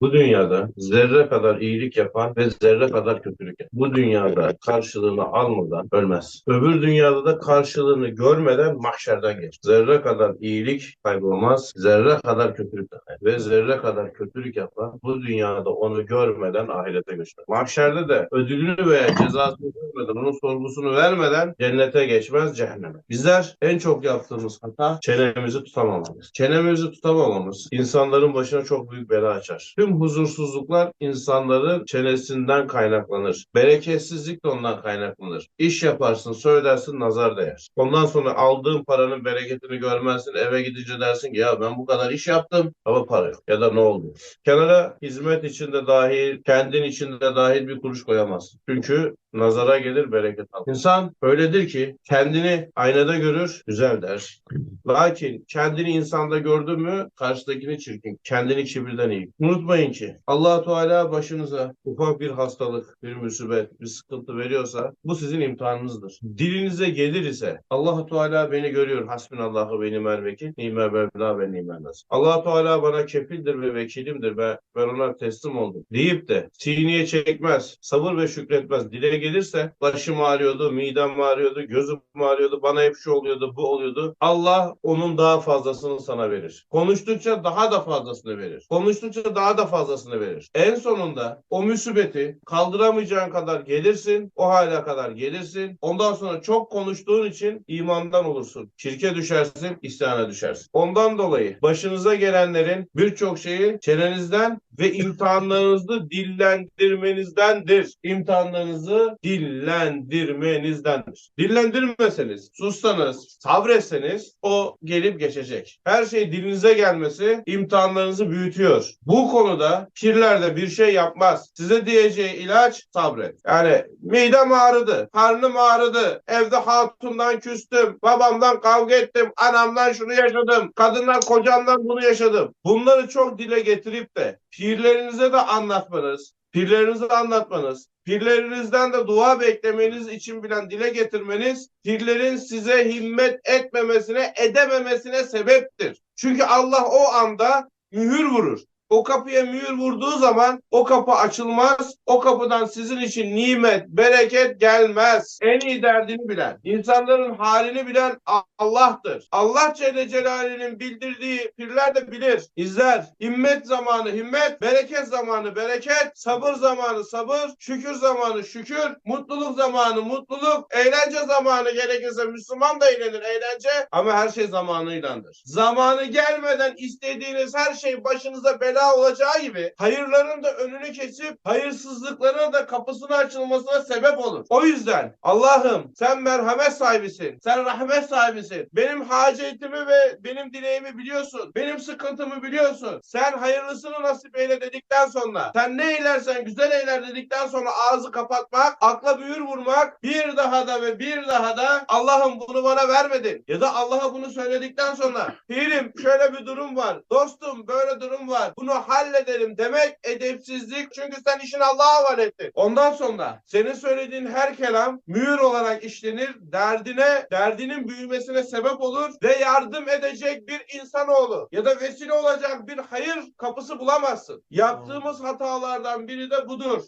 Bu dünyada zerre kadar iyilik yapan ve zerre kadar kötülük yapan. Bu dünyada karşılığını almadan ölmez. Öbür dünyada da karşılığını görmeden mahşerden geç. Zerre kadar iyilik kaybolmaz. Zerre kadar kötülük de. Ve zerre kadar kötülük yapan bu dünyada onu görmeden ahirete göçmez. Mahşerde de ödülünü veya cezasını görmeden, onun sorgusunu vermeden cennete geçmez cehenneme. Bizler en çok yaptığımız hata çenemizi tutamamamız. Çenemizi tutamamamız insanların başına çok büyük bela açar. Tüm huzursuzluklar insanların çenesinden kaynaklanır. Bereketsizlik de ondan kaynaklanır. İş yaparsın, söylersin, nazar değer. Ondan sonra aldığın paranın bereketini görmezsin, eve gidince dersin ki ya ben bu kadar iş yaptım ama para yok. Ya da ne oldu? Kenara hizmet içinde dahil, kendin içinde dahil bir kuruş koyamazsın. Çünkü nazara gelir bereket al. İnsan öyledir ki kendini aynada görür, güzel der. Lakin kendini insanda gördün mü karşıdakini çirkin. Kendini kibirden iyi. Unutmayın ki allah Teala başınıza ufak bir hastalık, bir musibet, bir sıkıntı veriyorsa bu sizin imtihanınızdır. Dilinize gelir ise allah Teala beni görüyor. Hasbinallahu ve nimel vekil. Nimel mevla ve nimel nasir. allah Teala bana kefildir ve vekilimdir ve ben ona teslim oldum. Deyip de sineye çekmez, sabır ve şükretmez. Dile gelirse başım ağrıyordu, midem ağrıyordu, gözüm ağrıyordu, bana hep şu oluyordu, bu oluyordu. Allah onun daha fazlasını sana verir. Konuştukça daha da fazlasını verir. Konuştukça daha da fazlasını verir. En sonunda o musibeti kaldıramayacağın kadar gelirsin, o hale kadar gelirsin. Ondan sonra çok konuştuğun için imandan olursun. Şirke düşersin, isyana düşersin. Ondan dolayı başınıza gelenlerin birçok şeyi çenenizden ve imtihanlarınızı dillendirmenizdendir. İmtihanlarınızı dillendirmenizdendir. Dillendirmeseniz, sussanız, sabretseniz o gelip geçecek. Her şey dilinize gelmesi imtihanlarınızı büyütüyor. Bu konuda pirler de bir şey yapmaz. Size diyeceği ilaç sabret. Yani midem ağrıdı, karnım ağrıdı, evde hatundan küstüm, babamdan kavga ettim, anamdan şunu yaşadım, kadınlar kocamdan bunu yaşadım. Bunları çok dile getirip de pirlerinize de anlatmanız, pirlerinize anlatmanız, pirlerinizden de dua beklemeniz için bilen dile getirmeniz, pirlerin size himmet etmemesine, edememesine sebeptir. Çünkü Allah o anda mühür vurur. O kapıya mühür vurduğu zaman o kapı açılmaz. O kapıdan sizin için nimet, bereket gelmez. En iyi derdini bilen, insanların halini bilen Allah'tır. Allah Celle Celaluhu'nun bildirdiği pirler de bilir, izler. Himmet zamanı himmet, bereket zamanı bereket, sabır zamanı sabır, şükür zamanı şükür, mutluluk zamanı mutluluk, eğlence zamanı gerekirse Müslüman da eğlenir eğlence ama her şey zamanıylandır. Zamanı gelmeden istediğiniz her şey başınıza bela olacağı gibi hayırların da önünü kesip hayırsızlıkların da kapısını açılmasına sebep olur. O yüzden Allah'ım sen merhamet sahibisin. Sen rahmet sahibisin. Benim hacetimi ve benim dileğimi biliyorsun. Benim sıkıntımı biliyorsun. Sen hayırlısını nasip eyle dedikten sonra sen ne eylersen güzel eyler dedikten sonra ağzı kapatmak, akla büyür vurmak bir daha da ve bir daha da Allah'ım bunu bana vermedin. Ya da Allah'a bunu söyledikten sonra Pirim şöyle bir durum var. Dostum böyle durum var. Bunu hallederim demek edepsizlik. Çünkü sen işini Allah'a havale ettin. Ondan sonra senin söylediğin her kelam mühür olarak işlenir. Derdine, derdinin büyümesine sebep olur ve yardım edecek bir insanoğlu ya da vesile olacak bir hayır kapısı bulamazsın. Yaptığımız hatalardan biri de budur.